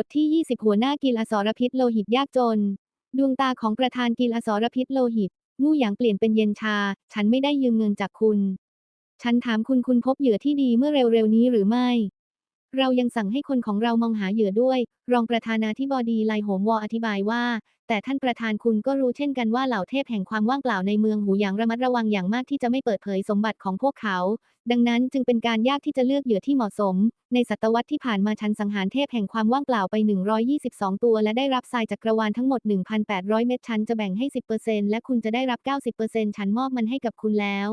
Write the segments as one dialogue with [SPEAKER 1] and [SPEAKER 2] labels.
[SPEAKER 1] บทที่ 20 หัวหน้ากิลอสรพิษโลหิตยากจน ดวงตาของประธานกิลอสรพิษโลหิต งูหยางเปลี่ยนเป็นเย็นชา ฉันไม่ได้ยืมเงินจากคุณ ฉันถามคุณคุณพบเหยื่อที่ดีเมื่อเร็วๆนี้หรือไม่ เรายังสั่งให้คนของเรามองหาเหยื่อด้วย รองประธานาธิบดีไลโหมวออธิบายว่า แต่ท่านประธานคุณก็รู้เช่นกันว่าเหล่าเทพแห่งความว่างเปล่าในเมืองหูหยางระมัดระวังอย่างมากที่จะไม่เปิดเผยสมบัติของพวกเขา ดังนั้นจึงเป็นการยากที่จะเลือกเหยื่อที่เหมาะสม ในศตวรรษที่ผ่านมาฉันสังหารเทพแห่งความว่างเปล่าไป 122 ตัว และได้รับทรายจักรวาลทั้งหมด 1,800 เม็ดฉันจะแบ่งให้ 10%และคุณจะได้รับ 90%ฉันมอบมันให้กับคุณแล้ว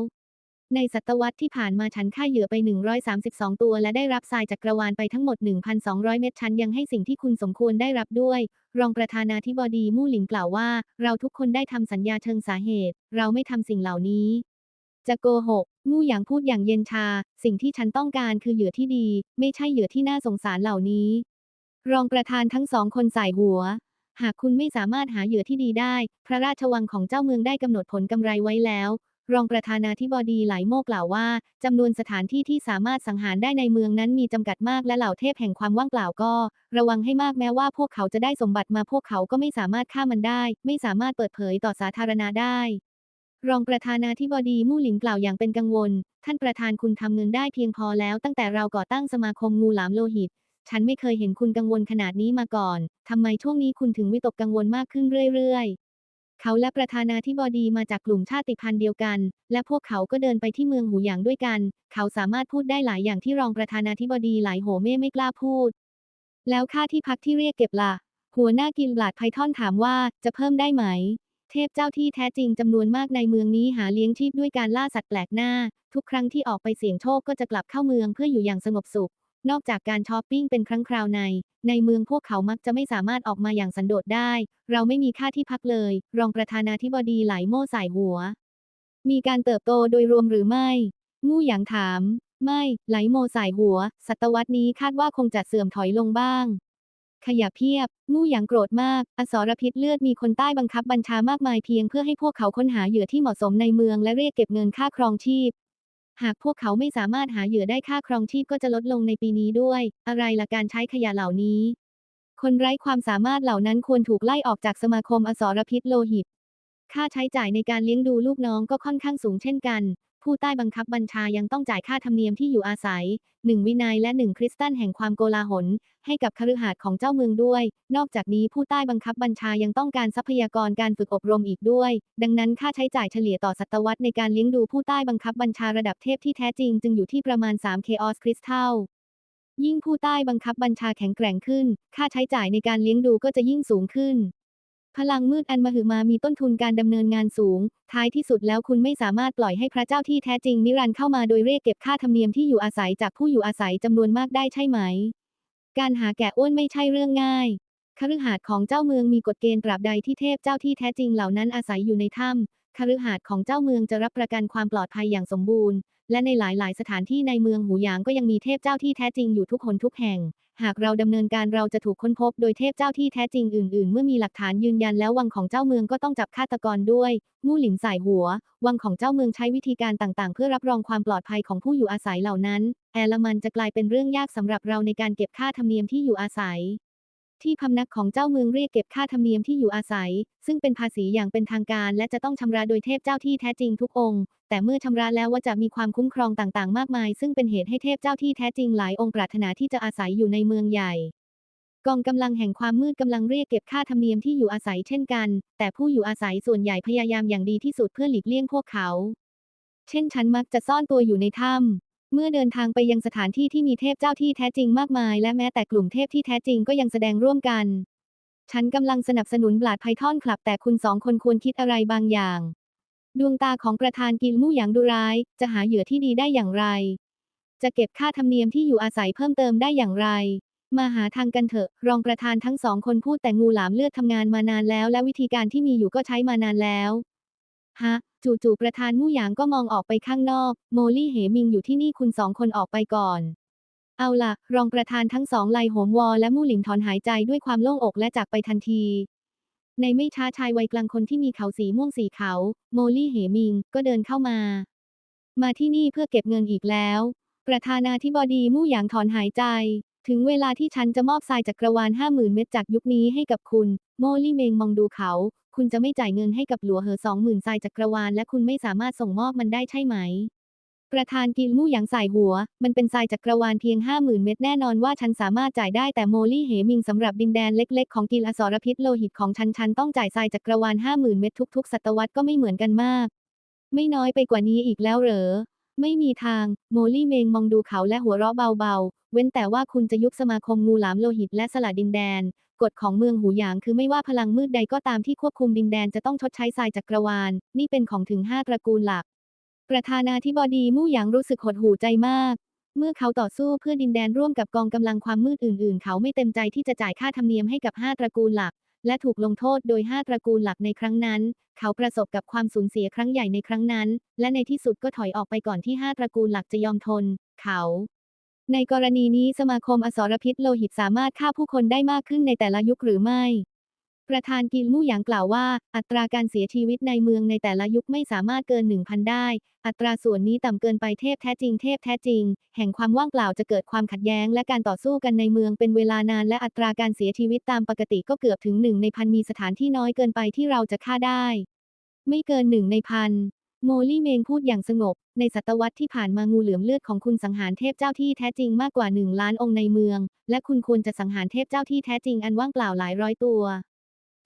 [SPEAKER 1] ในศตวรรษที่ผ่านมาฉันฆ่าเหยื่อไป 132 ตัว และได้รับทรายจักกระวาลไปทั้งหมด 1,200 เม็ดฉันยังให้สิ่งที่คุณสมควรได้รับด้วย รองประธานาธิบดีมู่หลิงกล่าวว่า เราทุกคนได้ทำสัญญาเชิงสาเหตุ เราไม่ทำสิ่งเหล่านี้ จะโกหกมู่หยางพูดอย่างเย็นชา สิ่งที่ฉันต้องการคือเหยื่อที่ดี ไม่ใช่เหยื่อที่น่าสงสารเหล่านี้ รองประธานทั้งสองคนใส่หัว หากคุณไม่สามารถหาเหยื่อที่ดีได้ พระราชวังของเจ้าเมืองได้กำหนดผลกำไรไว้แล้ว รองประธานาธิบดีไหลโมกล่าวว่าจำนวนสถานที่ที่สามารถสังหารได้ในเมืองนั้นมีจำกัดมากและเหล่าเทพแห่งความว่างเปล่าก็ ระวังให้มากแม้ว่าพวกเขาจะได้สมบัติมาพวกเขาก็ไม่สามารถฆ่ามันได้ ไม่สามารถเปิดเผยต่อสาธารณะได้ รองประธานาธิบดีมู่หลินกล่าวอย่างเป็นกังวล ท่านประธานคุณทำเงินได้เพียงพอแล้วตั้งแต่เราก่อตั้งสมาคมงูหลามโลหิต ฉันไม่เคยเห็นคุณกังวลขนาดนี้มาก่อนทำไมช่วงนี้คุณถึงวิตกกังวลมากขึ้นเรื่อยๆ เขาและประธานาธิบดีมาจากกลุ่มชาติพันธุ์เดียวกัน และพวกเขาก็เดินไปที่เมืองหูหยางด้วยกัน เขาสามารถพูดได้หลายอย่างที่รองประธานาธิบดีหลายโหเม่ไม่กล้าพูด แล้วค่าที่พักที่เรียกเก็บล่ะ หัวหน้ากินบลาดไพทอนถามว่าจะเพิ่มได้ไหม เทพเจ้าที่แท้จริงจำนวนมากในเมืองนี้หาเลี้ยงชีพด้วยการล่าสัตว์แปลกหน้า ทุกครั้งที่ออกไปเสี่ยงโชคก็จะกลับเข้าเมืองเพื่ออยู่อย่างสงบสุข นอกจากการช้อปปิ้งเป็นครั้งคราวใน ในเมืองพวกเขามักจะไม่สามารถออกมาอย่างสันโดษได้ เราไม่มีค่าที่พักเลย รองประธานาธิบดีไหลโม่สายหัว มีการเติบโตโดยรวมหรือไม่งูหยางถาม ไม่ ไหลโมสายหัว ศตวรรษนี้คาดว่าคงจะเสื่อมถอยลงบ้าง ขยะเพียบงูหยางโกรธมาก อสรพิษเลือดมีคนใต้บังคับบัญชามากมายเพียงเพื่อให้พวกเขาค้นหาเหยื่อที่เหมาะสมในเมืองและเรียกเก็บเงินค่าครองชีพ หากพวกเขาไม่สามารถหาเหยื่อได้ค่าครองชีพก็จะลดลงในปีนี้ด้วย อะไรละการใช้ขยะเหล่านี้ คนไร้ความสามารถเหล่านั้นควรถูกไล่ออกจากสมาคมอสรพิษโลหิต ค่าใช้จ่ายในการเลี้ยงดูลูกน้องก็ค่อนข้างสูงเช่นกัน ผู้ใต้บังคับบัญชายังต้องจ่ายค่าธรรมเนียมที่อยู่อาศัยหนึ่งวินัยและหนึ่งคริสตันแห่งความโกลาหล ให้กับคฤหาสน์ของเจ้าเมืองด้วย นอกจากนี้ผู้ใต้บังคับบัญชายังต้องการทรัพยากรการฝึกอบรมอีกด้วย ดังนั้นค่าใช้จ่ายเฉลี่ยต่อศตวรรษในการเลี้ยงดูผู้ใต้บังคับบัญชาระดับเทพที่แท้จริงจึงอยู่ที่ประมาณ3เคออสคริสตัลยิ่งผู้ใต้บังคับบัญชาแข็งแกร่งขึ้น ค่าใช้จ่ายในการเลี้ยงดูก็จะยิ่งสูงขึ้น พลังมืดอันมหึมามีต้นทุนการดำเนินงานสูง ท้ายที่สุดแล้วคุณไม่สามารถปล่อยให้พระเจ้าที่แท้จริงนิรันดร์เข้ามาโดยเรียกเก็บค่าธรรมเนียมที่อยู่อาศัยจากผู้อยู่อาศัยจำนวนมากได้ใช่ไหม การหาแก่อ้วนไม่ใช่เรื่องง่ายคฤหาสน์ของเจ้าเมืองมีกฎเกณฑ์ตราบใดที่เทพเจ้าที่แท้จริงเหล่านั้นอาศัยอยู่ในถ้ำ คฤหาสน์ของเจ้าเมืองจะรับประกันความปลอดภัยอย่างสมบูรณ์ และในหลาย ๆ สถานที่ในเมืองหูหยางก็ยังมีเทพเจ้าที่แท้จริงอยู่ทุกคนทุกแห่ง หากเราดำเนินการเราจะถูกค้นพบโดยเทพเจ้าที่แท้จริงอื่น ๆ เมื่อมีหลักฐานยืนยันแล้ววังของเจ้าเมืองก็ต้องจับฆาตกรด้วยมู่หลินสายหัว วังของเจ้าเมืองใช้วิธีการต่าง ๆ เพื่อรับรองความปลอดภัยของผู้อยู่อาศัยเหล่านั้น แอลมันจะกลายเป็นเรื่องยากสำหรับเราในการเก็บค่าธรรมเนียมที่อยู่อาศัย ที่พำนักของเจ้าเมืองเรียกเก็บค่าธรรมเนียมที่อยู่อาศัย ซึ่งเป็นภาษีอย่างเป็นทางการ และจะต้องชำระโดยเทพเจ้าที่แท้จริงทุกองค์ แต่เมื่อชำระแล้วว่าจะมีความคุ้มครองต่างๆ มากมาย ซึ่งเป็นเหตุให้เทพเจ้าที่แท้จริงหลายองค์ปรารถนาที่จะอาศัยอยู่ในเมืองใหญ่กองกำลังแห่งความมืดกำลังเรียกเก็บค่าธรรมเนียมที่อยู่อาศัยเช่นกัน แต่ผู้อยู่อาศัยส่วนใหญ่พยายามอย่างดีที่สุดเพื่อหลีกเลี่ยงพวกเขา เช่นฉันมักจะซ่อนตัวอยู่ในถ้ำ เมื่อเดินทางไปยังสถานที่ที่มีเทพเจ้าที่แท้จริงมากมาย และแม้แต่กลุ่มเทพที่แท้จริงก็ยังแสดงร่วมกัน ฉันกำลังสนับสนุนบลาดไพทอนคลับ แต่คุณสองคนควรคิดอะไรบางอย่าง ดวงตาของประธานกิลมู่หยางดูร้าย จะหาเหยื่อที่ดีได้อย่างไร จะเก็บค่าธรรมเนียมที่อยู่อาศัยเพิ่มเติมได้อย่างไร มาหาทางกันเถอะ รองประธานทั้งสองคนพูดแต่งูหลามเลือดทำงานมานานแล้ว และวิธีการที่มีอยู่ก็ใช้มานานแล้ว ฮะ จู่ๆประธานมู่หยางก็มองออกไปข้างนอก โมลี่เหมิงอยู่ที่นี่คุณสองคนออกไปก่อน เอาล่ะ รองประธานทั้งสองไลโหมวอและมู่หลินถอนหายใจด้วยความโล่งอกและจากไปทันที ในไม่ช้าชายวัยกลางคนที่มีเขาสีม่วงสีเขา โมลี่เหมิงก็เดินเข้ามา มาที่นี่เพื่อเก็บเงินอีกแล้ว ประธานาธิบดีมู่หยางถอนหายใจ ถึงเวลาที่ฉันจะมอบทรายจักรวาลห้าหมื่นเม็ดจากยุคนี้ให้กับคุณ โมลี่เมงมองดูเขา คุณจะไม่จ่ายเงินให้กับหลัวเหอสองหมื่นทรายจักรวาลและคุณไม่สามารถส่งมอบมันได้ใช่ไหม ประธานกิลมู่หยางใส่หัว มันเป็นทรายจักรวาลเพียงห้าหมื่นเม็ดแน่นอนว่าฉันสามารถจ่ายได้แต่โมลี่เหมิงสำหรับดินแดนเล็ก ๆ ของกิลอสรพิษโลหิตของฉันฉันต้องจ่ายทรายจักรวาลห้าหมื่นเม็ดทุกๆศตวรรษก็ไม่เหมือนกันมาก ไม่น้อยไปกว่านี้อีกแล้วเหรอ ไม่มีทาง โมลี่เมงมองดูเขาและหัวเราะเบาๆ เว้นแต่ว่าคุณจะยุบสมาคมงูหลามโลหิตและสละดินแดน กฎของเมืองหูหยางคือไม่ว่าพลังมืดใดก็ตามที่ควบคุมดินแดนจะต้องชดใช้ทรายจักรวาล นี่เป็นของถึงห้าตระกูลหลัก ประธานาธิบดีมู่หยางรู้สึกหดหู่ใจมาก เมื่อเขาต่อสู้เพื่อดินแดนร่วมกับกองกำลังความมืดอื่น ๆ เขาไม่เต็มใจที่จะจ่ายค่าธรรมเนียมให้กับห้าตระกูลหลัก และถูกลงโทษโดยห้าตระกูลหลักในครั้งนั้น เขาประสบกับความสูญเสียครั้งใหญ่ในครั้งนั้น และในที่สุดก็ถอยออกไปก่อนที่ห้าตระกูลหลักจะยอมทน เขา ในกรณีนี้สมาคมอสรพิษโลหิตสามารถฆ่าผู้คนได้มากขึ้นในแต่ละยุคหรือไม่ ประธานกิลมู่หยางกล่าวว่า อัตราการเสียชีวิตในเมืองในแต่ละยุคไม่สามารถเกิน 1,000 ได้ อัตราส่วนนี้ต่ำเกินไปเทพแท้จริงเทพแท้จริง แห่งความว่างเปล่าจะเกิดความขัดแย้ง และการต่อสู้กันในเมืองเป็นเวลานาน และอัตราการเสียชีวิตตามปกติก็เกือบถึงหนึ่งในพันมีสถานที่น้อยเกินไปที่เราจะฆ่าได้ ไม่เกินหนึ่งในพันโมลี่เมงพูดอย่างสงบ ในศตวรรษที่ผ่านมางูเหลือมเลือดของคุณสังหารเทพเจ้าที่แท้จริงมากกว่าหนึ่งล้านองค์ในเมือง และคุณควรจะสังหารเทพเจ้าที่แท้จริงอันว่างเปล่าหลายร้อยตัว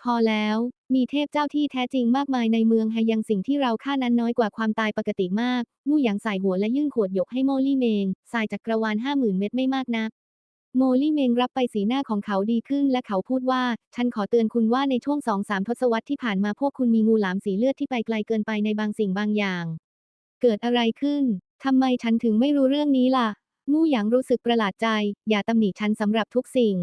[SPEAKER 1] พอแล้ว มีเทพเจ้าที่แท้จริงมากมายในเมืองไฮยังสิ่งที่เราฆ่านั้นน้อยกว่าความตายปกติมากมู่หยางใส่หัวและยื่นขวดหยกให้โมลี่เมงสายจักรวาลห้าหมื่นเม็ดไม่มากนัก โมลี่เมงรับไปสีหน้าของเขาดีขึ้นและเขาพูดว่า ฉันขอเตือนคุณว่าในช่วงสองสามทศวรรษที่ผ่านมาพวกคุณมีงูหลามสีเลือดที่ไปไกลเกินไปในบางสิ่งบางอย่าง เกิดอะไรขึ้นทำไมฉันถึงไม่รู้เรื่องนี้ล่ะมู่หยางรู้สึกประหลาดใจ อย่าตำหนิฉันสำหรับทุกสิ่ง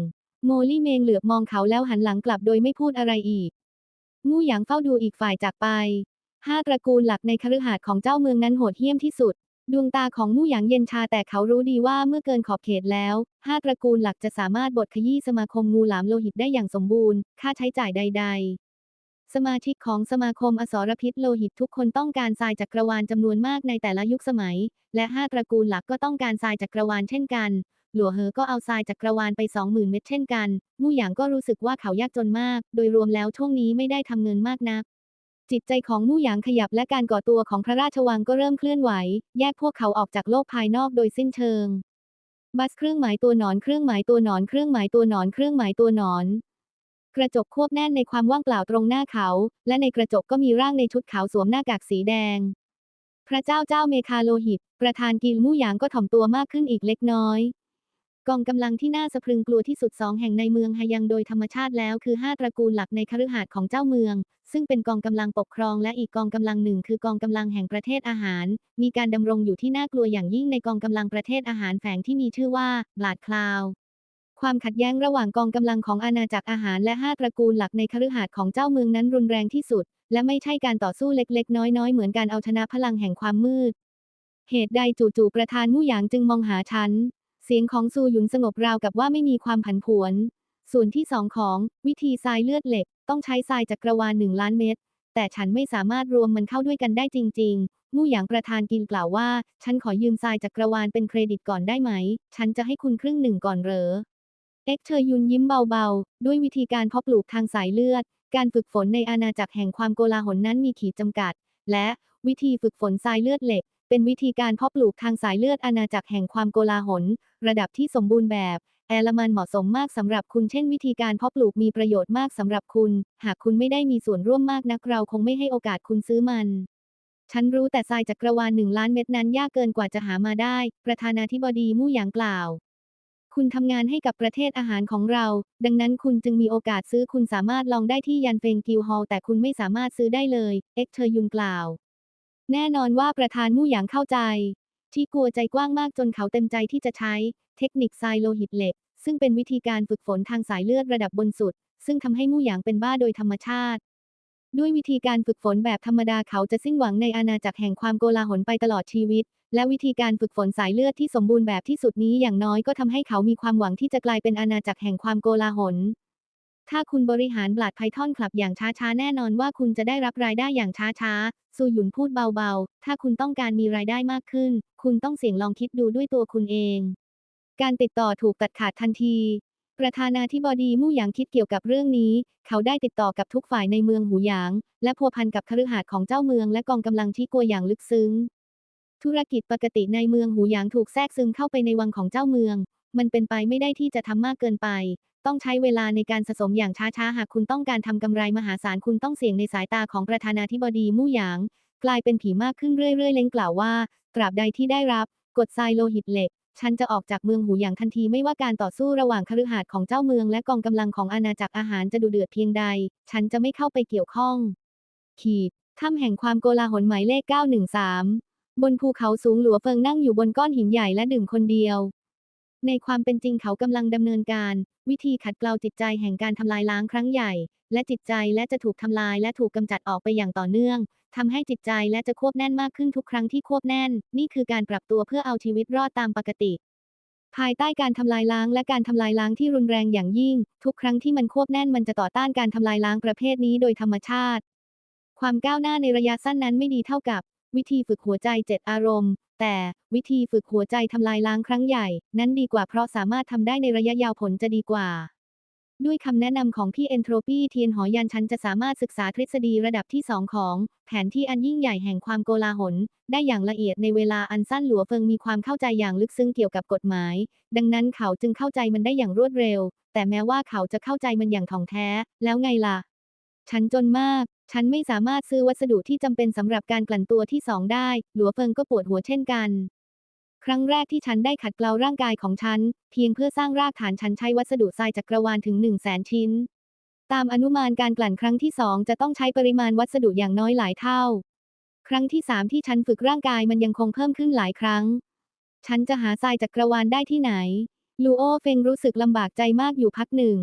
[SPEAKER 1] โมลี่เมงเหลือบมองเขาแล้วหันหลังกลับโดยไม่พูดอะไรอีกมู่หยางเฝ้าดูอีกฝ่ายจากไปห้าตระกูลหลักในคฤหาสน์ของเจ้าเมืองนั้นโหดเหี้ยมที่สุด ดวงตาของมู่หยางเย็นชาแต่เขารู้ดีว่าเมื่อเกินขอบเขตแล้วห้าตระกูลหลักจะสามารถบดขยี้สมาคมงูหลามโลหิตได้อย่างสมบูรณ์ ค่าใช้จ่ายใด ๆ สมาชิกของสมาคมอสรพิษโลหิตทุกคนต้องการทรายจักรวาลจำนวนมากในแต่ละยุคสมัย และห้าตระกูลหลักก็ต้องการทรายจักรวาลเช่นกัน หลัวเหอก็เอาทรายจักกรวาลไปสองหมื่นเม็ดเช่นกัน มู่หยางก็รู้สึกว่าเขายากจนมาก โดยรวมแล้วช่วงนี้ไม่ได้ทำเงินมากนัก จิตใจของมู่หยางขยับและการก่อตัวของพระราชวังก็เริ่มเคลื่อนไหว แยกพวกเขาออกจากโลกภายนอกโดยสิ้นเชิง บัสเครื่องหมายตัวหนอนเครื่องหมายตัวหนอนเครื่องหมายตัวหนอนเครื่องหมายตัวหนอนกระจกควบแน่นในความว่างเปล่าตรงหน้าเขา และในกระจกก็มีร่างในชุดขาวสวมหน้ากากสีแดง พระเจ้าเจ้าเมคาโลหิต ประธานกิลมู่หยางก็ถ่อมตัวมากขึ้นอีกเล็กน้อย กองกำลังที่น่าสะพรึงกลัวที่สุดสองแห่งในเมืองฮายังโดยธรรมชาติแล้วคือห้าตระกูลหลักในคฤหาสน์ของเจ้าเมือง ซึ่งเป็นกองกำลังปกครองและอีกกองกำลังหนึ่งคือกองกำลังแห่งประเทศอาหาร มีการดำรงอยู่ที่น่ากลัวอย่างยิ่งในกองกำลังประเทศอาหารแฝงที่มีชื่อว่าบลาดคลาวความขัดแย้งระหว่างกองกำลังของอาณาจักรอาหารและห้าตระกูลหลักในคฤหาสน์ของเจ้าเมืองนั้นรุนแรงที่สุด และไม่ใช่การต่อสู้เล็กๆ น้อยๆ เหมือนการเอาชนะพลังแห่งความมืด เหตุใดจู่ๆประธานมู่หยางจึงมองหาฉัน เสียงของซูหยุนสงบราวกับว่าไม่มีความผันผวน ส่วนที่สองของวิธีทรายเลือดเหล็ก ต้องใช้ทรายจักรวาลหนึ่งล้านเม็ด แต่ฉันไม่สามารถรวมมันเข้าด้วยกันได้จริง ๆ มู่หยางประธานกินกล่าวว่า ฉันขอยืมทรายจักรวาลเป็นเครดิตก่อนได้ไหม ฉันจะให้คุณครึ่งหนึ่งก่อนเหรอ เอ็กเชยยุนยิ้มเบาๆ ด้วยวิธีการเพาะปลูกทางสายเลือด การฝึกฝนในอาณาจักรแห่งความโกลาหลนั้นมีขีดจำกัด และวิธีฝึกฝนทรายเลือดเหล็ก เป็นวิธีการเพาะปลูกทางสายเลือดอาณาจักรแห่งความโกลาหล ระดับที่สมบูรณ์แบบ แอลมันเหมาะสมมากสำหรับคุณเช่นวิธีการเพาะปลูกมีประโยชน์มากสำหรับคุณ หากคุณไม่ได้มีส่วนร่วมมากนักเราคงไม่ให้โอกาสคุณซื้อมัน ฉันรู้แต่ทรายจักรวาลหนึ่งล้านเม็ดนั้นยากเกินกว่าจะหามาได้ ประธานาธิบดีมู่หยางกล่าวคุณทำงานให้กับประเทศอาหารของเรา ดังนั้นคุณจึงมีโอกาสซื้อคุณสามารถลองได้ที่ยันเฟงกิวฮอลแต่คุณไม่สามารถซื้อได้เลย เอ็กเชยยุนกล่าว แน่นอนว่าประธานมู่หยางเข้าใจ ที่กลัวใจกว้างมากจนเขาเต็มใจที่จะใช้ เทคนิคทรายโลหิตเหล็ก ซึ่งเป็นวิธีการฝึกฝนทางสายเลือดระดับบนสุด ซึ่งทำให้มู่หยางเป็นบ้าโดยธรรมชาติ ด้วยวิธีการฝึกฝนแบบธรรมดาเขาจะสิ้นหวังในอาณาจักรแห่งความโกลาหลไปตลอดชีวิต และวิธีการฝึกฝนสายเลือดที่สมบูรณ์แบบที่สุดนี้อย่างน้อยก็ทำให้เขามีความหวังที่จะกลายเป็นอาณาจักรแห่งความโกลาหล ถ้าคุณบริหารบลาดไพทอนคลับอย่างช้าๆ แน่นอนว่าคุณจะได้รับรายได้อย่างช้าๆ ซูหยุนพูดเบาๆ ถ้าคุณต้องการมีรายได้มากขึ้น คุณต้องเสี่ยงลองคิดดูด้วยตัวคุณเอง การติดต่อถูกตัดขาดทันที ประธานาธิบดีมู่หยางคิดเกี่ยวกับเรื่องนี้ เขาได้ติดต่อกับทุกฝ่ายในเมืองหูหยาง และพัวพันกับคฤหาสน์ของเจ้าเมืองและกองกำลังที่กลัวอย่างลึกซึ้ง ธุรกิจปกติในเมืองหูหยางถูกแทรกซึมเข้าไปในวังของเจ้าเมืองมันเป็นไปไม่ได้ที่จะทำมากเกินไปต้องใช้เวลาในการสะสมอย่างช้าๆ หากคุณต้องการทำกำไรมหาศาลคุณต้องเสี่ยงในสายตาของประธานาธิบดีมู่หยาง กลายเป็นผีมากขึ้นเรื่อยๆ เล้งกล่าวว่า ตราบใดที่ได้รับ กดทรายโลหิตเหล็ก ฉันจะออกจากเมืองหูหยางทันทีไม่ว่าการต่อสู้ระหว่างคฤหาสน์ของเจ้าเมืองและกองกำลังของอาณาจักรอาหารจะดุเดือดเพียงใด ฉันจะไม่เข้าไปเกี่ยวข้อง ขีดถ้ำแห่งความโกลาหลหมายเลข 913 บนภูเขาสูงหลัวเฟิงนั่งอยู่บนก้อนหินใหญ่และดื่มคนเดียว ในความเป็นจริงเขากำลังดำเนินการ วิธีขัดเกลาจิตใจแห่งการทำลายล้างครั้งใหญ่ และจิตใจและจะถูกทำลายและถูกกำจัดออกไปอย่างต่อเนื่องทำให้จิตใจและจะควบแน่นมากขึ้นทุกครั้งที่ควบแน่น นี่คือการปรับตัวเพื่อเอาชีวิตรอดตามปกติ ภายใต้การทำลายล้างและการทำลายล้างที่รุนแรงอย่างยิ่ง ทุกครั้งที่มันควบแน่นมันจะต่อต้านการทำลายล้างประเภทนี้โดยธรรมชาติ ความก้าวหน้าในระยะสั้นนั้นไม่ดีเท่ากับ วิธีฝึกหัวใจเจ็ดอารมณ์ แต่วิธีฝึกหัวใจทำลายล้างครั้งใหญ่ นั้นดีกว่าเพราะสามารถทำได้ในระยะยาวผลจะดีกว่า ด้วยคำแนะนำของพี่เอนโทรปีเทียนหอยันฉันจะสามารถศึกษาทฤษฎีระดับที่2ของ แผนที่อันยิ่งใหญ่แห่งความโกลาหล ได้อย่างละเอียดในเวลาอันสั้นหลัวเฟิงมีความเข้าใจอย่างลึกซึ้งเกี่ยวกับกฎหมาย ดังนั้นเขาจึงเข้าใจมันได้อย่างรวดเร็ว แต่แม้ว่าเขาจะเข้าใจมันอย่างถ่องแท้ แล้วไงล่ะ ฉันจนมาก ฉันไม่สามารถซื้อวัสดุที่จำเป็นสำหรับการกลั่นตัวที่สองได้ หลัวเฟิงก็ปวดหัวเช่นกัน ครั้งแรกที่ฉันได้ขัดเกลาร่างกายของฉัน เพียงเพื่อสร้างรากฐานฉันใช้วัสดุทรายจักรวาลถึง1 0 0 0 0แสนชิ้น ตามอนุมานการกลั่นครั้งที่สองจะต้องใช้ปริมาณวัสดุอย่างน้อยหลายเท่า ครั้งที่สามที่ฉันฝึกร่างกายมันยังคงเพิ่มขึ้นหลายครั้ง ฉันจะหาทรายจักรวาลได้ที่ไหน ลูโอเฟงรู้สึกลำบากใจมากอยู่พักหนึ่ง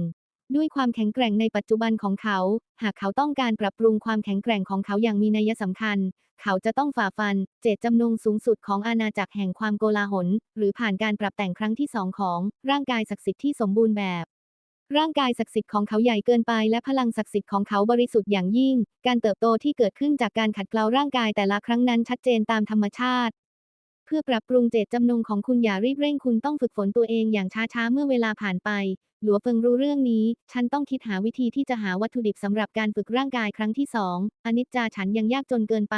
[SPEAKER 1] ด้วยความแข็งแกร่งในปัจจุบันของเขา หากเขาต้องการปรับปรุงความแข็งแกร่งของเขาอย่างมีนัยสำคัญ เขาจะต้องฝ่าฟัน เจตจำนงสูงสุดของอาณาจักรแห่งความโกลาหล หรือผ่านการปรับแต่งครั้งที่สองของ ร่างกายศักดิ์สิทธิ์ที่สมบูรณ์แบบ ร่างกายศักดิ์สิทธิ์ของเขาใหญ่เกินไปและพลังศักดิ์สิทธิ์ของเขาบริสุทธิ์อย่างยิ่ง การเติบโตที่เกิดขึ้นจากการขัดเกลาร่างกายแต่ละครั้งนั้นชัดเจนตามธรรมชาติ เพื่อปรับปรุงเจตจำนงของคุณอย่ารีบเร่งคุณต้องฝึกฝนตัวเองอย่างช้าๆ เมื่อเวลาผ่านไป หลัวเฟิงรู้เรื่องนี้ ฉันต้องคิดหาวิธีที่จะหาวัตถุดิบสำหรับการฝึกร่างกายครั้งที่สองอนิจจาฉันยังยากจนเกินไป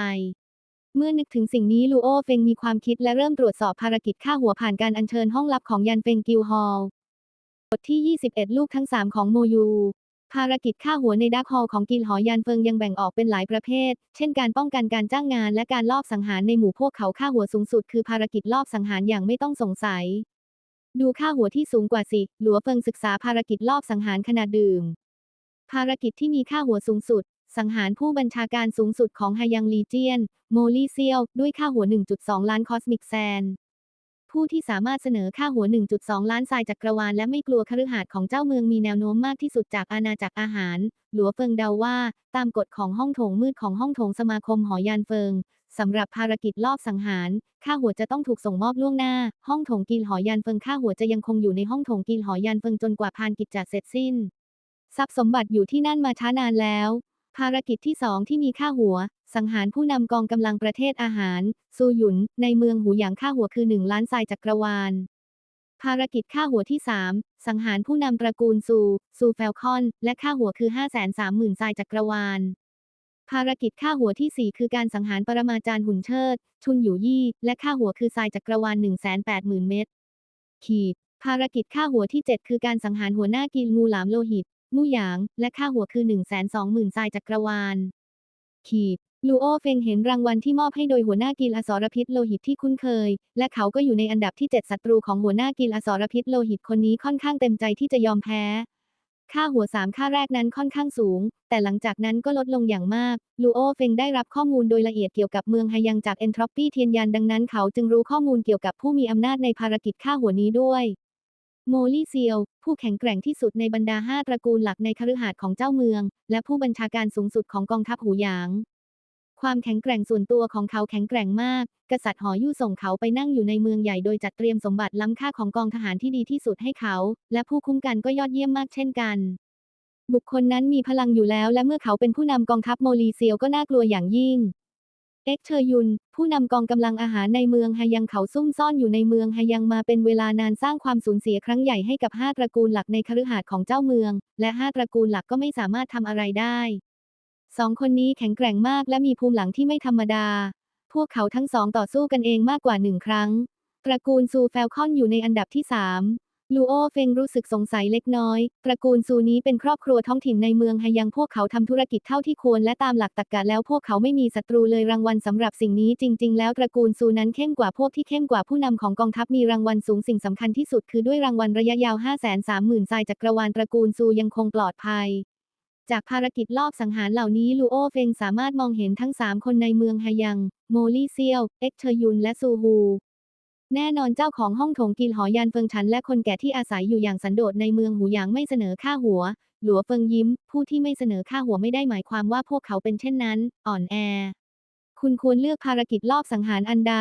[SPEAKER 1] เมื่อนึกถึงสิ่งนี้ลูโอเฟงมีความคิดและเริ่มตรวจสอบภารกิจค่าหัวผ่านการอัญเชิญห้องลับของยันเฟงกิลฮอลบทที่ 21 ลูกทั้ง 3 ของโมยู ภารกิจค่าหัวในดักฮอลของกิลหอยันเฟิงยังแบ่งออกเป็นหลายประเภท เช่นการป้องกันการจ้างงานและการลอบสังหารในหมู่พวกเขาค่าหัวสูงสุดคือภารกิจลอบสังหารอย่างไม่ต้องสงสัย ดูค่าหัวที่สูงกว่าสิ หลัวเฟิงศึกษาภารกิจลอบสังหารขนาดดื่ม ภารกิจที่มีค่าหัวสูงสุด สังหารผู้บัญชาการสูงสุดของฮายังลีเจียน โมลีเซียว ด้วยค่าหัว 1.2 ล้านคอสมิกแซน ผู้ที่สามารถเสนอค่าหัว 1.2 ล้านทรายจักรวาลและไม่กลัวคฤหาสน์ของเจ้าเมืองมีแนวโน้มมากที่สุดจากอาณาจักรอาหาร หลัวเฟิงเดาว่า ตามกฎของห้องโถงมืดของห้องโถงสมาคมหอยานเฟิงสำหรับภารกิจลอบสังหาร ค่าหัวจะต้องถูกส่งมอบล่วงหน้า ห้องโถงกิลหอยานเฟิงค่าหัวจะยังคงอยู่ในห้องโถงกิลหอยานเฟิงจนกว่าพานกิจจะเสร็จสิ้น ทรัพย์สมบัติอยู่ที่นั่นมาช้านานแล้ว ภารกิจที่สองที่มีค่าหัว สังหารผู้นำกองกำลังประเทศอาหาร ซูหยุน ในเมืองหูหยางค่าหัวคือ1ล้านทรายจักรวาล ภารกิจค่าหัวที่ 3 สังหารผู้นำตระกูลซู ซูแฟลคอน และค่าหัวคือ 530,000ทรายจักรวาล ภารกิจค่าหัวที่ 4 คือการสังหารปรมาจารย์หุ่นเชิด ชุนหยูยี่ และค่าหัวคือทรายจักรวาล180,000 เม็ด ขีด ภารกิจค่าหัวที่ 7 คือการสังหารหัวหน้ากิลงูหลามโลหิตมู่หยาง และค่าหัวคือ 120,000ทรายจักรวาลขีด ลูโอเฟงเห็นรางวัลที่มอบให้โดยหัวหน้ากิลอสรพิษโลหิตที่คุ้นเคย และเขาก็อยู่ในอันดับที่ 7 ศัตรูของหัวหน้ากิลอสรพิษโลหิตคนนี้ค่อนข้างเต็มใจที่จะยอมแพ้ ค่าหัวสามค่าแรกนั้นค่อนข้างสูง แต่หลังจากนั้นก็ลดลงอย่างมาก ลูโอเฟงได้รับข้อมูลโดยละเอียดเกี่ยวกับเมืองไฮยังจากเอนทรอปปีเทียนยันดังนั้นเขาจึงรู้ข้อมูลเกี่ยวกับผู้มีอำนาจในภารกิจค่าหัวนี้ด้วย โมลี่เซียว ผู้แข็งแกร่งที่สุดในบรรดาห้าตระกูลหลักในคฤหาสน์ของเจ้าเมือง และผู้บัญชาการสูงสุดของกองทัพหูหยาง ความแข็งแกร่งส่วนตัวของเขาแข็งแกร่งมาก กษัตริย์หอยู่ส่งเขาไปนั่งอยู่ในเมืองใหญ่โดยจัดเตรียมสมบัติล้ำค่าของกองทหารที่ดีที่สุดให้เขา และผู้คุ้มกันก็ยอดเยี่ยมมากเช่นกัน บุคคลนั้นมีพลังอยู่แล้ว และเมื่อเขาเป็นผู้นำกองทัพโมลีเซียวก็น่ากลัวอย่างยิ่ง เอ็กเชอยุน ผู้นำกองกำลังอาหารในเมืองฮายังเขาซุ่มซ่อนอยู่ในเมืองฮายังมาเป็นเวลานานสร้างความสูญเสียครั้งใหญ่ให้กับห้าตระกูลหลักในคฤหาสน์ของเจ้าเมือง และห้าตระกูลหลักก็ไม่สามารถทำอะไรได้ สองคนนี้แข็งแกร่งมากและมีภูมิหลังที่ไม่ธรรมดา พวกเขาทั้งสองต่อสู้กันเองมากกว่าหนึ่งครั้ง ตระกูลซูแฟลคอนอยู่ในอันดับที่สามลูโอเฟงรู้สึกสงสัยเล็กน้อย ตระกูลซูนี้เป็นครอบครัวท้องถิ่นในเมืองไฮยังพวกเขาทำธุรกิจเท่าที่ควรและตามหลักตรรกะแล้วพวกเขาไม่มีศัตรูเลยรางวัลสำหรับสิ่งนี้จริง ๆ แล้วตระกูลซูนั้นเข้มกว่าพวกที่เข้มกว่าผู้นำของกองทัพมีรางวัลสูงสิ่งสำคัญที่สุดคือด้วยรางวัลระยะยาว 5 3 0 0 0 0ทรายจักรวาลตระกูลซูยังคงปลอดภัย จากภารกิจลอบสังหารเหล่านี้ลูโอเฟงสามารถมองเห็นทั้ง 3 คนในเมืองฮายัง โมลี่เซียว เอ็กเชยุนและซูฮู แน่นอนเจ้าของห้องโถงกินหอยานเฟิงฉันและคนแก่ที่อาศัยอยู่อย่างสันโดษในเมืองหูหยางไม่เสนอค่าหัว หลัวเฟิงยิ้ม ผู้ที่ไม่เสนอค่าหัวไม่ได้หมายความว่าพวกเขาเป็นเช่นนั้น อ่อนแอ คุณควรเลือกภารกิจลอบสังหารอันใด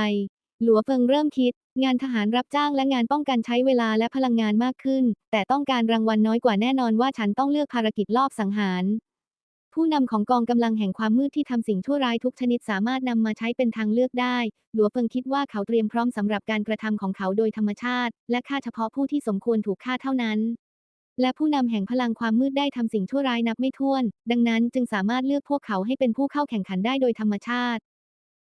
[SPEAKER 1] หลัวเฟิงเริ่มคิด งานทหารรับจ้างและงานป้องกันใช้เวลาและพลังงานมากขึ้น แต่ต้องการรางวัลน้อยกว่าแน่นอนว่าฉันต้องเลือกภารกิจลอบสังหาร ผู้นำของกองกำลังแห่งความมืดที่ทำสิ่งชั่วร้ายทุกชนิดสามารถนำมาใช้เป็นทางเลือกได้ หลัวเฟิงคิดว่าเขาเตรียมพร้อมสำหรับการกระทำของเขาโดยธรรมชาติ และฆ่าเฉพาะผู้ที่สมควรถูกฆ่าเท่านั้นและผู้นำแห่งพลังความมืดได้ทำสิ่งชั่วร้ายนับไม่ถ้วน ดังนั้นจึงสามารถเลือกพวกเขาให้เป็นผู้เข้าแข่งขันได้โดยธรรมชาติ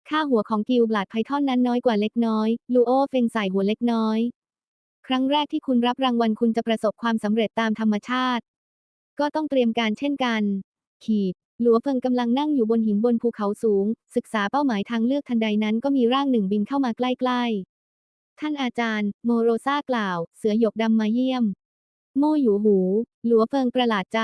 [SPEAKER 1] ค่าหัวของกิลบลาดไพทอนนั้นน้อยกว่าเล็กน้อยลูโอเฟงใส่หัวเล็กน้อย ครั้งแรกที่คุณรับรางวัลคุณจะประสบความสำเร็จตามธรรมชาติ ก็ต้องเตรียมการเช่นกัน ขีดหลัวเฟิงกำลังนั่งอยู่บนหินบนภูเขาสูง ศึกษาเป้าหมายทางเลือกทันใดนั้นก็มีร่างหนึ่งบินเข้ามาใกล้ๆ ท่านอาจารย์ โมโรซากล่าว เสือหยกดำมาเยี่ยม โมอยู่หู หลัวเฟิงประหลาดใจ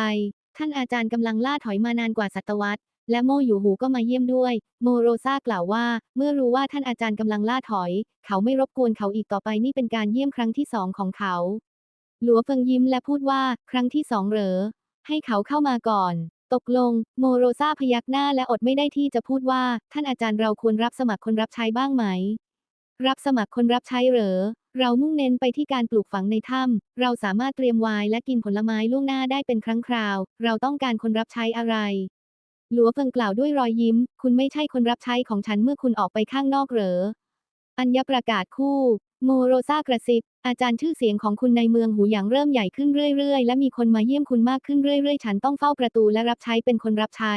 [SPEAKER 1] ท่านอาจารย์กำลังล่าถอยมานานกว่าศตวรรษ และโมอยู่หูก็มาเยี่ยมด้วย โมโรซากล่าวว่า เมื่อรู้ว่าท่านอาจารย์กำลังล่าถอย เขาไม่รบกวนเขาอีกต่อไปนี่เป็นการเยี่ยมครั้งที่สองของเขา หลัวเฟิงยิ้มและพูดว่า ครั้งที่สองเหรอ ให้เขาเข้ามาก่อน ตกลง โมโรซาพยักหน้าและอดไม่ได้ที่จะพูดว่า ท่านอาจารย์เราควรรับสมัครคนรับใช้บ้างไหม รับสมัครคนรับใช้เหรอ เรามุ่งเน้นไปที่การปลูกฝังในถ้ำเราสามารถเตรียมไวน์และกินผลไม้ล่วงหน้าได้เป็นครั้งคราว เราต้องการคนรับใช้อะไร หลัวเฟิงกล่าวด้วยรอยยิ้ม คุณไม่ใช่คนรับใช้ของฉันเมื่อคุณออกไปข้างนอกเหรอ อัญญประกาศคู่ โมโรซากระซิบ อาจารย์ชื่อเสียงของคุณในเมืองหูหยางเริ่มใหญ่ขึ้นเรื่อยๆ และมีคนมาเยี่ยมคุณมากขึ้นเรื่อยๆ ฉันต้องเฝ้าประตูและรับใช้เป็นคนรับใช้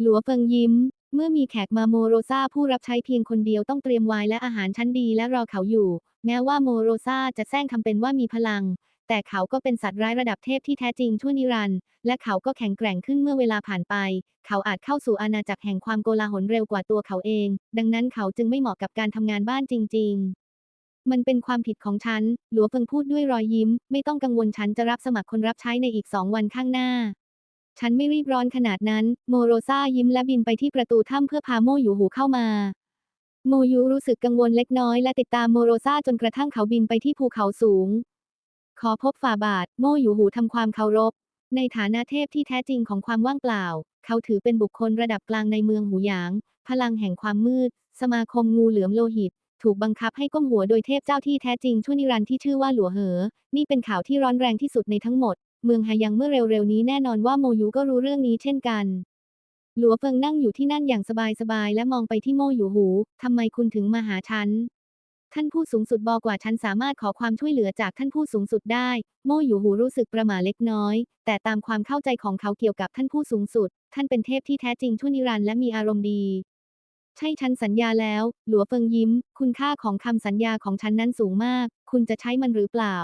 [SPEAKER 1] หลัวเฟิงยิ้ม เมื่อมีแขกมาโมโรซาผู้รับใช้เพียงคนเดียวต้องเตรียมไวน์และอาหารชั้นดีและรอเขาอยู่ แม้ว่าโมโรซาจะแซงทำเป็นว่ามีพลัง แต่เขาก็เป็นสัตว์ร้ายระดับเทพที่แท้จริงชั่วนิรันดร์และเขาก็แข็งแกร่งขึ้นเมื่อเวลาผ่านไป เขาอาจเข้าสู่อาณาจักรแห่งความโกลาหลเร็วกว่าตัวเขาเอง ดังนั้นเขาจึงไม่เหมาะกับการทำงานบ้านจริง ๆมันเป็นความผิดของฉัน หลัวเฟิงพูดด้วยรอยยิ้ม ไม่ต้องกังวลฉันจะรับสมัครคนรับใช้ในอีกสองวันข้างหน้า ฉันไม่รีบร้อนขนาดนั้น โมโรซายิ้มและบินไปที่ประตูถ้ำเพื่อพาโมอยู่หูเข้ามา โมยูรู้สึกกังวลเล็กน้อยและติดตามโมโรซาจนกระทั่งเขาบินไปที่ภูเขาสูง ขอพบฝ่าบาท โมอยู่หูทำความเคารพ ในฐานะเทพที่แท้จริงของความว่างเปล่า เขาถือเป็นบุคคลระดับกลางในเมืองหูหยาง พลังแห่งความมืด สมาคมงูเหลือมโลหิต ถูกบังคับให้ก้มหัวโดยเทพเจ้าที่แท้จริงชั่วนิรันดร์ที่ชื่อว่าหลัวเหอ นี่เป็นข่าวที่ร้อนแรงที่สุดในทั้งหมด เมืองฮายังเมื่อเร็วๆนี้แน่นอนว่าโมยูก็รู้เรื่องนี้เช่นกันหลัวเฟิงนั่งอยู่ที่นั่นอย่างสบายๆ และมองไปที่โมอยู่หู ทำไมคุณถึงมาหาฉัน ท่านผู้สูงสุดบอกว่าฉันสามารถขอความช่วยเหลือจากท่านผู้สูงสุดได้ โมอยู่หูรู้สึกประหม่าเล็กน้อย แต่ตามความเข้าใจของเขาเกี่ยวกับท่านผู้สูงสุด ท่านเป็นเทพที่แท้จริงชั่วนิรันดร์และมีอารมณ์ดี ใช่ฉันสัญญาแล้ว หลัวเฟิงยิ้ม คุณค่าของคำสัญญาของฉันนั้นสูงมาก คุณจะใช้มันหรือเปล่า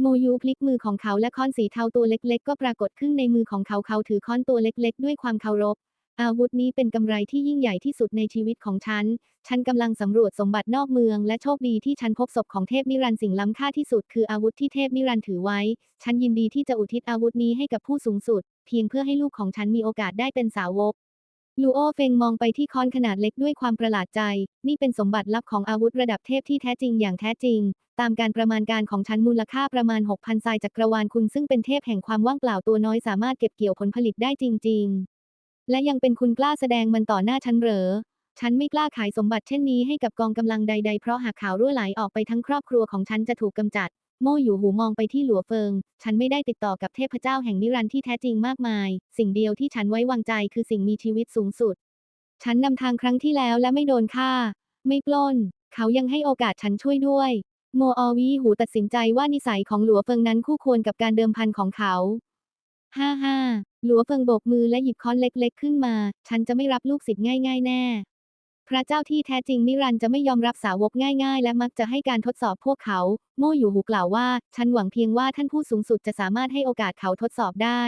[SPEAKER 1] โมยูพลิกมือของเขาและค้อนสีเทาตัวเล็ก ๆ ก็ปรากฏขึ้นในมือของเขาเขาถือค้อนตัวเล็ก ๆ ด้วยความเคารพ อาวุธนี้เป็นกำไรที่ยิ่งใหญ่ที่สุดในชีวิตของฉัน ฉันกำลังสำรวจสมบัตินอกเมือง และโชคดีที่ฉันพบศพของเทพนิรันดร์สิ่งล้ำค่าที่สุด คืออาวุธที่เทพนิรันดร์ถือไว้ ฉันยินดีที่จะอุทิศอาวุธนี้ให้กับผู้สูงสุด เพียงเพื่อให้ลูกของฉันมีโอกาสได้เป็นสาวก ลูโอเฟงมองไปที่ค้อนขนาดเล็กด้วยความประหลาดใจ นี่เป็นสมบัติลับของอาวุธระดับเทพที่แท้จริงอย่างแท้จริง ตามการประมาณการของฉันมูลค่าประมาณ 6,000ทรายจักรวาลคุณซึ่งเป็นเทพแห่งความว่างเปล่าตัวน้อยสามารถเก็บเกี่ยวผลผลิตได้จริง ๆ และยังเป็นคุณกล้าแสดงมันต่อหน้าฉันเหรอ ฉันไม่กล้าขายสมบัติเช่นนี้ให้กับกองกำลังใด ๆ เพราะหากข่าวรั่วไหลออกไปทั้งครอบครัวของฉันจะถูกกำจัด โม่อยู่หูมองไปที่หลัวเฟิง ฉันไม่ได้ติดต่อกับเทพเจ้าแห่งนิรันดร์ที่แท้จริงมากมาย สิ่งเดียวที่ฉันไว้วางใจคือสิ่งมีชีวิตสูงสุด ฉันนำทางครั้งที่แล้วและไม่โดนฆ่า ไม่ปล้น เขายังให้โอกาสฉันช่วยด้วย โมออวีหูตัดสินใจว่านิสัยของหลัวเฟิงนั้นคู่ควรกับการเดิมพันของเขา ห้าห้าหลัวเฟิงโบกมือและหยิบค้อนเล็กๆขึ้นมา ฉันจะไม่รับลูกศิษย์ง่าย ๆ แน่ พระเจ้าที่แท้จริงนิรันดร์จะไม่ยอมรับสาวกง่าย ๆ และมักจะให้การทดสอบพวกเขา โม่อยู่หูกล่าวว่า ฉันหวังเพียงว่าท่านผู้สูงสุดจะสามารถให้โอกาสเขาทดสอบได้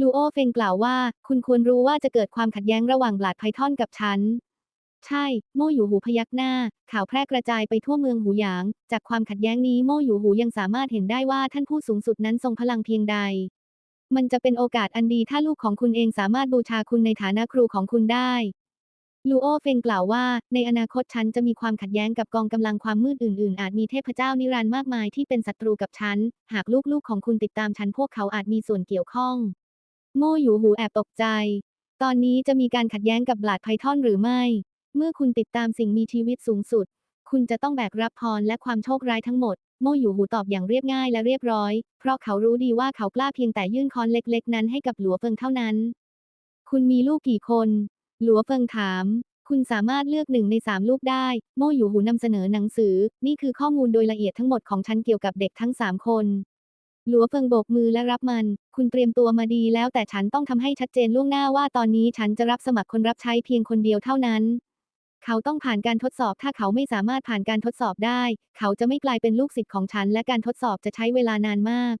[SPEAKER 1] ลูโอเฟงกล่าวว่า คุณควรรู้ว่าจะเกิดความขัดแย้งระหว่างบลาดไพทอนกับฉัน ใช่ โม่อยู่หูพยักหน้า ข่าวแพร่กระจายไปทั่วเมืองหูหยาง จากความขัดแย้งนี้โม่อยู่หูยังสามารถเห็นได้ว่าท่านผู้สูงสุดนั้นทรงพลังเพียงใด มันจะเป็นโอกาสอันดีถ้าลูกของคุณเองสามารถบูชาคุณในฐานะครูของคุณได้ลูโอเฟงกล่าวว่า ในอนาคตฉันจะมีความขัดแย้งกับกองกำลังความมืดอื่น ๆ อาจมีเทพเจ้านิรันดร์มากมายที่เป็นศัตรูกับฉัน หากลูก ๆ ของคุณติดตามฉันพวกเขาอาจมีส่วนเกี่ยวข้อง โม่อยู่หูแอบตกใจ ตอนนี้จะมีการขัดแย้งกับบลาดไพทอนหรือไม่ เมื่อคุณติดตามสิ่งมีชีวิตสูงสุด คุณจะต้องแบกรับพรและความโชคร้ายทั้งหมด โม่อยู่หูตอบอย่างเรียบง่ายและเรียบร้อย เพราะเขารู้ดีว่าเขากล้าเพียงแต่ยื่นค้อนเล็กๆ นั้นให้กับหลัวเฟิงเท่านั้น คุณมีลูกกี่คน หลัวเฟิงถาม คุณสามารถเลือกหนึ่งในสามลูกได้ โม่อยู่หูนำเสนอหนังสือ นี่คือข้อมูลโดยละเอียดทั้งหมดของฉันเกี่ยวกับเด็กทั้งสามคนหลัวเฟิงโบกมือและรับมัน คุณเตรียมตัวมาดีแล้วแต่ฉันต้องทำให้ชัดเจนล่วงหน้าว่าตอนนี้ฉันจะรับสมัครคนรับใช้เพียงคนเดียวเท่านั้น เขาต้องผ่านการทดสอบ ถ้าเขาไม่สามารถผ่านการทดสอบได้ เขาจะไม่กลายเป็นลูกศิษย์ของฉัน และการทดสอบจะใช้เวลานานมาก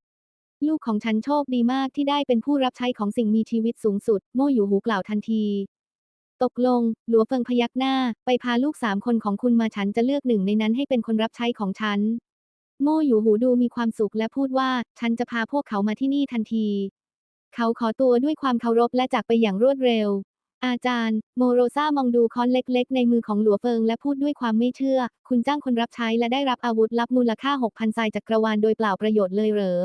[SPEAKER 1] ลูกของฉันโชคดีมากที่ได้เป็นผู้รับใช้ของสิ่งมีชีวิตสูงสุด โม่อยู่หูกล่าวทันที ตกลง หลัวเฟิงพยักหน้า ไปพาลูกสามคนของคุณมาฉันจะเลือกหนึ่งในนั้นให้เป็นคนรับใช้ของฉัน โม่อยู่หูดูมีความสุขและพูดว่า ฉันจะพาพวกเขามาที่นี่ทันที เขาขอตัวด้วยความเคารพและจากไปอย่างรวดเร็ว อาจารย์ โมโรซามองดูค้อนเล็กๆ ในมือของหลัวเฟิงและพูดด้วยความไม่เชื่อ คุณจ้างคนรับใช้และได้รับอาวุธลับมูลค่า6,000ทรายจักรวาลโดยเปล่าประโยชน์เลยเหรอ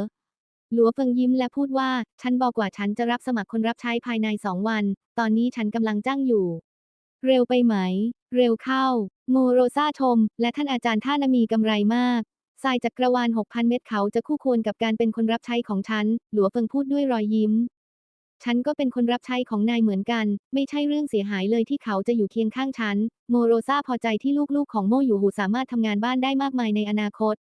[SPEAKER 1] หลัวเฟิงยิ้มและพูดว่า ฉันบอกว่าฉันจะรับสมัครคนรับใช้ภายในสองวัน ตอนนี้ฉันกำลังจ้างอยู่ เร็วไปไหม เร็วเข้า โมโรซาชม และท่านอาจารย์ท่านมีกำไรมากทรายจักรวาล6,000เม็ดเขาจะคู่ควรกับการเป็นคนรับใช้ของฉัน หลัวเฟิงพูดด้วยรอยยิ้ม ฉันก็เป็นคนรับใช้ของนายเหมือนกัน ไม่ใช่เรื่องเสียหายเลยที่เขาจะอยู่เคียงข้างฉัน โมโรซาพอใจที่ลูกๆของโมอยู่หูสามารถทำงานบ้านได้มากมายในอนาคต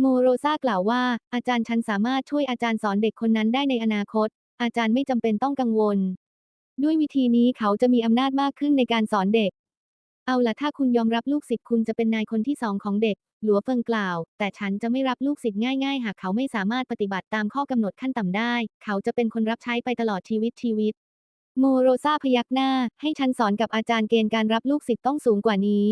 [SPEAKER 1] โมโรซากล่าวว่า อาจารย์ฉันสามารถช่วยอาจารย์สอนเด็กคนนั้นได้ในอนาคต อาจารย์ไม่จำเป็นต้องกังวล ด้วยวิธีนี้เขาจะมีอำนาจมากขึ้นในการสอนเด็ก เอาละถ้าคุณยอมรับลูกศิษย์คุณจะเป็นนายคนที่สองของเด็ก หลัวเฟิงกล่าว แต่ฉันจะไม่รับลูกศิษย์ง่ายๆ หากเขาไม่สามารถปฏิบัติตามข้อกำหนดขั้นต่ำได้ เขาจะเป็นคนรับใช้ไปตลอดชีวิตชีวิต โมโรซาพยักหน้า ให้ฉันสอนกับอาจารย์เกณฑ์การรับลูกศิษย์ต้องสูงกว่านี้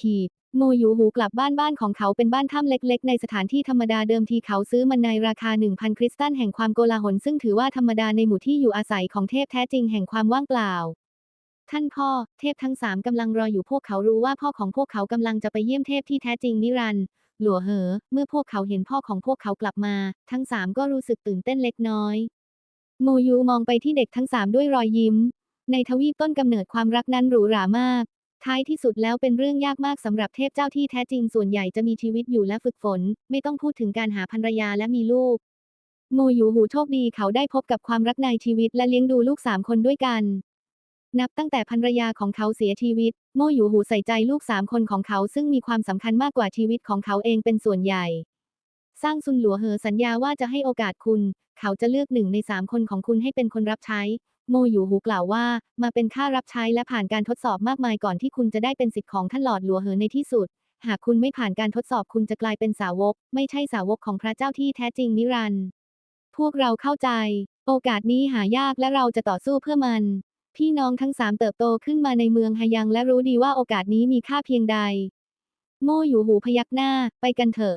[SPEAKER 1] ขีดโมยูหูกลับบ้านบ้านของเขาเป็นบ้านถ้ำเล็ก ๆ ในสถานที่ธรรมดาเดิมทีเขาซื้อมันในราคา 1,000 คริสตัลแห่งความโกลาหลซึ่งถือว่าธรรมดาในหมู่ที่อยู่อาศัยของเทพแท้จริงแห่งความว่างเปล่า ท่านพ่อ เทพทั้งสามกำลังรออยู่พวกเขารู้ว่าพ่อของพวกเขากำลังจะไปเยี่ยมเทพที่แท้จริงนิรันด์หลัวเหอ เมื่อพวกเขาเห็นพ่อของพวกเขากลับมา ทั้งสามก็รู้สึกตื่นเต้นเล็กน้อยโมยูมองไปที่เด็กทั้งสามด้วยรอยยิ้ม ในทวีปต้นกำเนิดความรักนั้นหรูหรามาก ท้ายที่สุดแล้วเป็นเรื่องยากมากสำหรับเทพเจ้าที่แท้จริงส่วนใหญ่จะมีชีวิตอยู่และฝึกฝน ไม่ต้องพูดถึงการหาภรรยาและมีลูกโมยูหูโชคดีเขาได้พบกับความรักในชีวิตและเลี้ยงดูลูกสามคนด้วยกัน นับตั้งแต่ภรรยาของเขาเสียชีวิต โมอยู่หูใส่ใจลูกสามคนของเขาซึ่งมีความสำคัญมากกว่าชีวิตของเขาเองเป็นส่วนใหญ่ สร้างซุนหลัวเหอสัญญาว่าจะให้โอกาสคุณ เขาจะเลือกหนึ่งในสามคนของคุณให้เป็นคนรับใช้ โมอยู่หูกล่าวว่า มาเป็นข้ารับใช้และผ่านการทดสอบมากมายก่อนที่คุณจะได้เป็นสิทธิ์ของท่านหลอดหลัวเหอในที่สุด หากคุณไม่ผ่านการทดสอบคุณจะกลายเป็นสาวก ไม่ใช่สาวกของพระเจ้าที่แท้จริงนิรันดร์พวกเราเข้าใจ โอกาสนี้หายากและเราจะต่อสู้เพื่อมัน พี่น้องทั้งสามเติบโตขึ้นมาในเมืองฮายังและรู้ดีว่าโอกาสนี้มีค่าเพียงใดโม่อยู่หูพยักหน้า ไปกันเถอะ